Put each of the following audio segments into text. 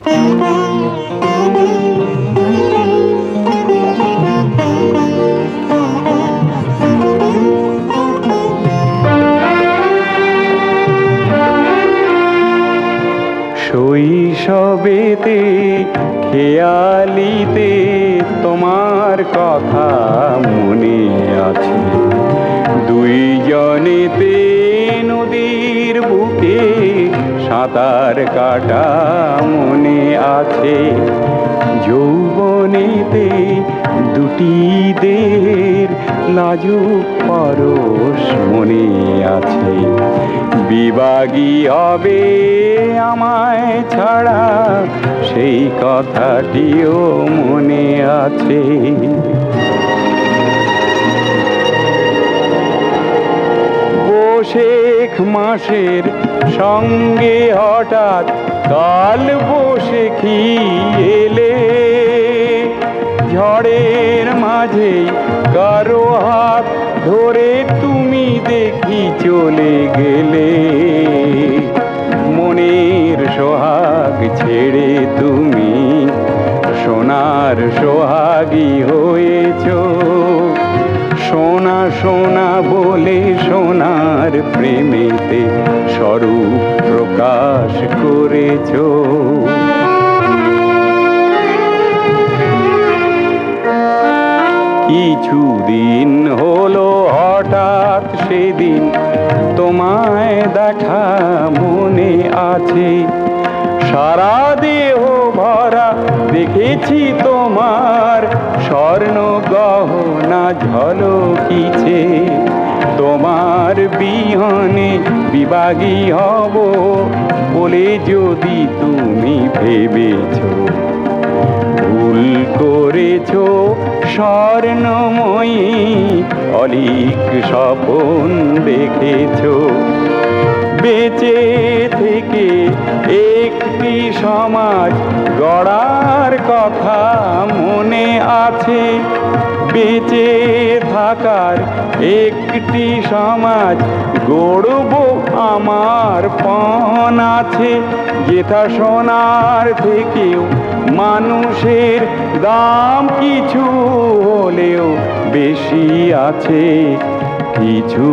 শৈশবেতে খেয়ালিতে তোমার কথা মনে আছে। দুইজনেতে নদীর বুকে সাঁতার কাটা মনে আছে। যৌবনেতে দুটি দের লাজুক পরশ মনে আছে। বিবাগী হবে আমায় ছাড়া, সেই কথাটিও মনে আছে। বসেখ মাসের সঙ্গে হঠাৎ কাল বসে কি এলে? ঝড়ের মাঝে কারও হাত ধরে তুমি দেখি চলে গেলে। মনের সোহাগ ছেড়ে তুমি সোনার সোহাগী হয়েছ। সোনা বলে সোনার প্রেমেতে স্বরূপ প্রকাশ করেছ। কিছুদিন হলো হঠাৎ সেদিন তোমায় দেখা মনে আছে। সারা দেহ ভরা দেখেছি তোমার স্বর্ণ গহনা ঝলকিছে। তোমার বিহনে বিভাগী হব বলে যদি তুমি ভেবেছো। ভুল করেছ স্বর্ণময়ী, অলিক স্বপন দেখেছ। বেঁচে থেকে একটি সমাজ গড়ার কথা মনে আছে। বেঁচে থাকার একটি সমাজ গড়ব আমার পণ আছে। যেথা সোনার থেকেও মানুষের দাম কিছু হলেও বেশি আছে। কিছু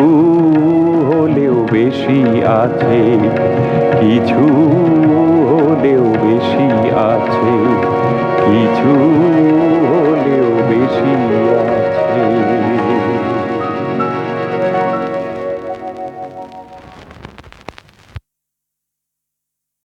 হলেও বেশি আছে। কিছু